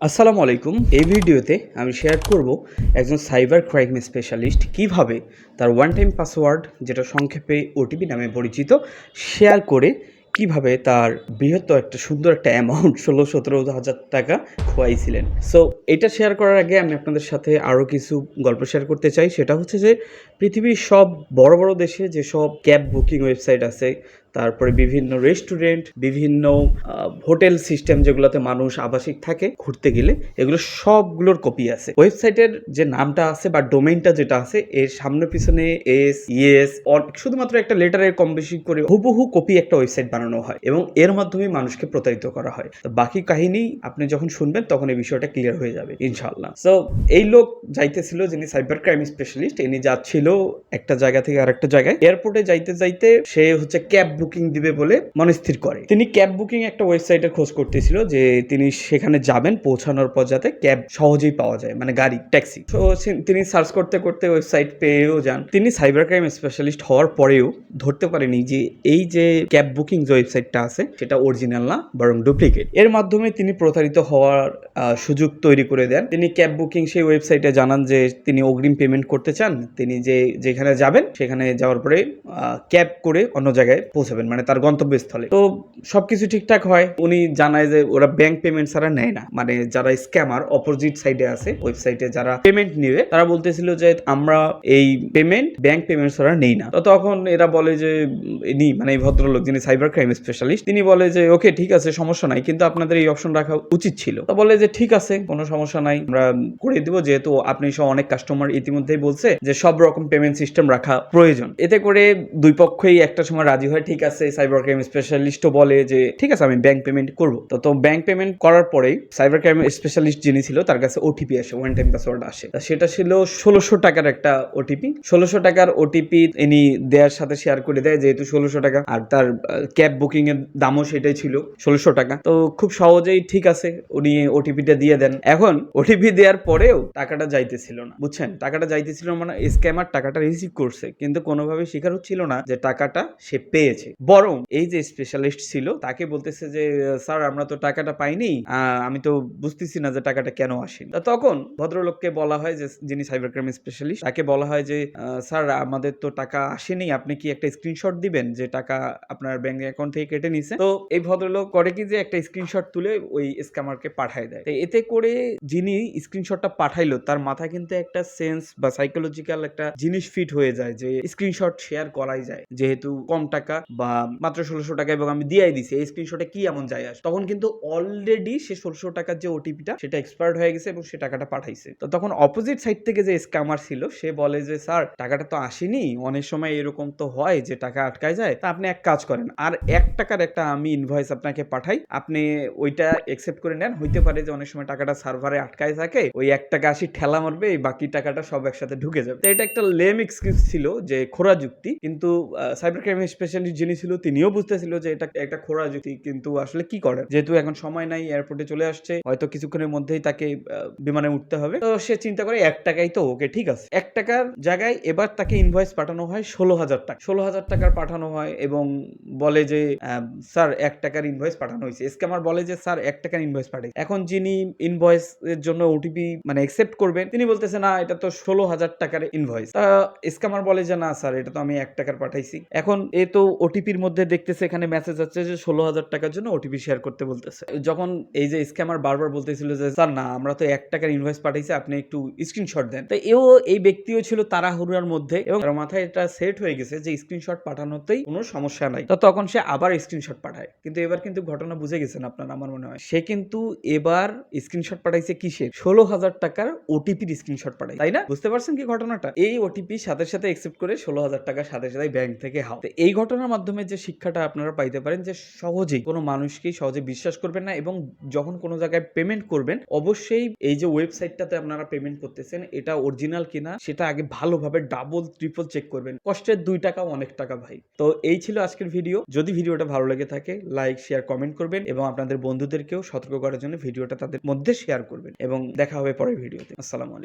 আসসালামু আলাইকুম। এই ভিডিওতে আমি শেয়ার করব একজন সাইবার ক্রাইম স্পেশালিস্ট কীভাবে তার ওয়ান টাইম পাসওয়ার্ড যেটা সংক্ষেপে ওটিপি নামে পরিচিত শেয়ার করে কীভাবে তার বৃহত্তর একটা সুন্দর একটা অ্যামাউন্ট ষোলো, সতেরো হাজার টাকা খোয়াইছিলেন। সো এটা শেয়ার করার আগে আমি আপনাদের সাথে আরও কিছু গল্প শেয়ার করতে চাই। সেটা হচ্ছে যে পৃথিবীর সব বড় বড় দেশে যেসব ক্যাব বুকিং ওয়েবসাইট আছে তারপরে বিভিন্ন রেস্টুরেন্ট বিভিন্ন হোটেল সিস্টেম যেগুলোতে মানুষ আবাসিক থাকে ঘুরতে গেলে, এগুলো সবগুলোর কপি আছে। ওয়েবসাইটের যে নামটা আছে বা ডোমেইনটা যেটা আছে, এর সামনে পিছনে এস ইএস শুধুমাত্র একটা লেটারের কম বেশি করে হুবহু কপি একটা ওয়েবসাইট বানানো হয় এবং এর মাধ্যমে মানুষকে প্রতারিত করা হয়। তো বাকি কাহিনী আপনি যখন শুনবেন, তখন এই বিষয়টা ক্লিয়ার হয়ে যাবে, ইনশাআল্লাহ। সো এই লোক যাইতেছিল, যিনি সাইবার ক্রাইম স্পেশালিস্ট ইনি যাচ্ছিল একটা জায়গা থেকে আরেকটা জায়গায়। এয়ারপোর্টে যাইতে যাইতে সে হচ্ছে ক্যাব বুকিং দিবে বলে মনস্থির করে। তিনি ক্যাব বুকিং একটা ওয়েবসাইটের খোঁজ করতেছিল যে তিনি সেখানে যাবেন পৌঁছানোর পর যাতে ক্যাব সহজেই পাওয়া যায় মানে গাড়ি ট্যাক্সি তো তিনি সার্চ করতে করতে ওয়েবসাইট পেয়েও যান। তিনি সাইবার ক্রাইম স্পেশালিস্ট হওয়ার পরেও ধরতে পারেনি যে এই যে ক্যাব বুকিং যে ওয়েবসাইটটা আছে, সেটা অরিজিনাল না, বরং ডুপ্লিকেট এর মাধ্যমে তিনি প্রতারিত হওয়ার সুযোগ তৈরি করে দেন। তিনি ক্যাব বুকিং সেই ওয়েবসাইটে জানান যে তিনি অগ্রিম পেমেন্ট করতে চান। তিনি যে, যেখানে যাবেন, সেখানে যাওয়ার পরে ক্যাব করে অন্য জায়গায় পৌঁছাবেন মানে তার গন্তব্যস্থলে। তো সবকিছু ঠিকঠাক হয়। উনি জানায় যে ওরা ব্যাংক পেমেন্ট ছাড়া নেয় না। মানে যারা স্ক্যামার অপোজিট সাইডে আছে ওয়েবসাইটে যারা পেমেন্ট নিবে, তারা বলতেছিল যে আমরা এই পেমেন্ট ব্যাংক পেমেন্ট ছাড়া নেই না। তো তখন এরা বলে যে, ইনি মানে এই ভদ্রলোক যিনি সাইবার ক্রাইম স্পেশালিস্ট তিনি বলে যে ওকে ঠিক আছে, সমস্যা নাই, কিন্তু আপনাদের এই অপশন রাখা উচিত ছিল। তো বলে যে, ঠিক আছে, কোনো সমস্যা নাই, আমরা করে দিব। যেহেতু আপনি সহ অনেক কাস্টমার ইতিমধ্যেই বলছে যে, সব রকম পেমেন্ট সিস্টেম রাখা প্রয়োজন। এতে করে দুই পক্ষই একটা সময় রাজি হয়, ঠিক আছে সাইবার ক্রাইম স্পেশালিস্টও বলে যে, ঠিক আছে, আমি ব্যাংক পেমেন্ট করব। তো তো ব্যাংক পেমেন্ট করার পরেই সাইবার ক্রাইম স্পেশালিস্ট যিনি ছিল, তার কাছে ওটিপি আসে ওয়ান টাইম পাসওয়ার্ড আসে। সেটা ছিল ষোলোশো টাকার একটা ওটিপি ষোলোশো টাকার ওটিপি ইনি দেওয়ার সাথে শেয়ার করে দেয়, যেহেতু ষোলোশো টাকা। আর তার ক্যাব বুকিং এর দামও সেটাই ছিল, ষোলোশো টাকা। তো খুব সহজেই ঠিক আছে, উনি ওটিপিটা দিয়ে দেন। এখন ওটিপি দেওয়ার পরেও টাকাটা যাইতেছিল না, বুঝছেন? টাকাটা যাইতেছিল মানে স্ক্যামার টাকাটা রিসিভ করছে, কিন্তু কোনোভাবে স্বীকার হচ্ছিল না যে টাকাটা সে পেয়েছে। বরং এই যে স্পেশালিস্ট ছিল, তাকে বলতেছে যে, স্যার, আমরা তো টাকাটা পাইনি আমি তো বুঝতেছি না যে টাকাটা কেন আসেনি। তখন ভদ্রলোককে বলা হয় যে, যিনি সাইবার ক্রাইম স্পেশালিস্ট তাকে বলা হয় যে স্যার, আমাদের তো টাকা আসেনি, আপনি কি একটা স্ক্রিনশট দিবেন যে টাকা আপনার ব্যাংক অ্যাকাউন্ট থেকে কেটে নিছে? তো এই ভদ্রলোক করে কি যে, একটা স্ক্রিনশট তুলে ওই স্ক্যামারকে পাঠায় দেয়। এতে করে যিনি স্ক্রিনশটটা পাঠাইলো, তার মাথায় কিন্তু একটা সেন্স বা সাইকোলজিক্যাল একটা জিনিস ফিট হয়ে যায় যে স্ক্রিনশট শেয়ার করাই যায়। যেহেতু কম টাকা বা মাত্র ষোলোশো টাকা এবং আমি দিয়াই দিছি, এই স্ক্রিনশটে কি এমন যায় আসে? তখন কিন্তু অলরেডি সে ষোলোশো টাকার যে ওটিপিটা সেটা এক্সপায়ার্ড হয়ে গেছে এবং সে টাকাটা পাঠাইছে। তো তখন অপোজিট সাইড থেকে যে স্ক্যামার ছিল, সে বলে যে, স্যার, টাকাটা তো আসেনি, অনেক সময় এরকম তো হয় যে টাকা আটকায় যায়, তা আপনি এক কাজ করেন, আর এক টাকার একটা আমি ইনভয়েস আপনাকে পাঠাই, আপনি ওইটা একসেপ্ট করে নেন, হইতে পারে যে অনেক সময় টাকাটা সার্ভারে আটকায় থাকে, ওই এক টাকা আসি ঠেলা মারবে, এই বাকি টাকাটা সব একসাথে ঢুকে যাবে। তো এটা একটা লেম এক্সকিউজ ছিল যে খোরা যুক্তি, কিন্তু সাইবার ক্রাইম স্পেশালিস্ট যিনি ছিল তিনিও বুঝতেছিল যে এটা একটা খোরা যুক্তি, কিন্তু আসলে কি করেন? যেহেতু এখন সময় নাই এয়ারপোর্টে চলে আসছে, হয়তো কিছুক্ষণের মধ্যেই তাকে বিমানে উঠতে হবে। তো সে চিন্তা করে, এক টাকাই তো ওকে, ঠিক আছে। এক টাকার জায়গায় এবার তাকে ইনভয়েস পাঠানো হয় ষোলো হাজার টাকা। ষোলো হাজার টাকার পাঠানো হয় এবং বলে যে স্যার, এক টাকার ইনভয়েস পাঠানো হয়েছে। স্ক্যামার বলে যে, স্যার, এক টাকার ইনভয়েস পাঠাই। এখন যিনি ইনভয়েস এর জন্য ওটিপি মানে অ্যাকসেপ্ট করবেন, তিনি বলতেছে, না, এটা তো ষোলো হাজার টাকার ইনভয়েস স্ক্যামার বলে যে, না, স্যার, এটা তো আমি এক টাকার পাঠাইছি। এখন এ তো ওটিপির মধ্যে দেখতেছে এখানে মেসেজ আছে যে ষোলো হাজার টাকার জন্য ওটিপি শেয়ার করতে বলতেছে। যখন এই যে স্ক্যামার বারবার বলতেছিল যে, স্যার না, আমরা তো এক টাকার ইনভয়েস পাঠাইছি, আপনি একটু স্ক্রিনশট দেন। তো এও এই ব্যক্তিও ছিল তাড়াহুড়ার মধ্যে এবং তার মাথায় এটা সেট হয়ে গেছে যে স্ক্রিনশট পাঠানোতেই কোনো সমস্যা নাই। তো তখন সে আবার স্ক্রিনশট পাঠায়। কিন্তু এবার কিন্তু ঘটনা বুঝে গেছেন আপনার, আমার মনে হয়। সে কিন্তু এবার স্ক্রিনশট পাঠাইছে কিসের? ষোলো হাজার টাকার ওটিপির স্ক্রিনশট পাঠাই তাই না? বুঝতে পারছেন কি ঘটনাটা? এই ওটিপি সাথে সাথে একসেপ্ট করে ষোলো হাজার টাকা সাথে সাথে ব্যাংক থেকে হাও। এই ঘটনার মাধ্যমে যে শিক্ষাটা আপনারা পাইতে পারেন যে সহজেই কোনো মানুষকেই সহজে বিশ্বাস করবেন না এবং যখন কোনো জায়গায় পেমেন্ট করবেন, অবশ্যই এই যে ওয়েবসাইটটাতে আপনারা পেমেন্ট করতেছেন, এটা অরিজিনাল কিনা, সেটা আগে ভালোভাবে ডাবল ট্রিপল চেক করবেন। কষ্টের দুই টাকা, অনেক টাকা ভাই। তো এই ছিল আজকের ভিডিও যদি ভিডিওটা ভালো লেগে থাকে লাইক শেয়ার কমেন্ট করবেন এবং আপনাদের বন্ধুদেরকেও সতর্ক করার জন্য ভিডিওটা তাদের মধ্যে শেয়ার করবেন। এবং দেখা হবে পরের ভিডিওতে আসসালামু আলাইকুম।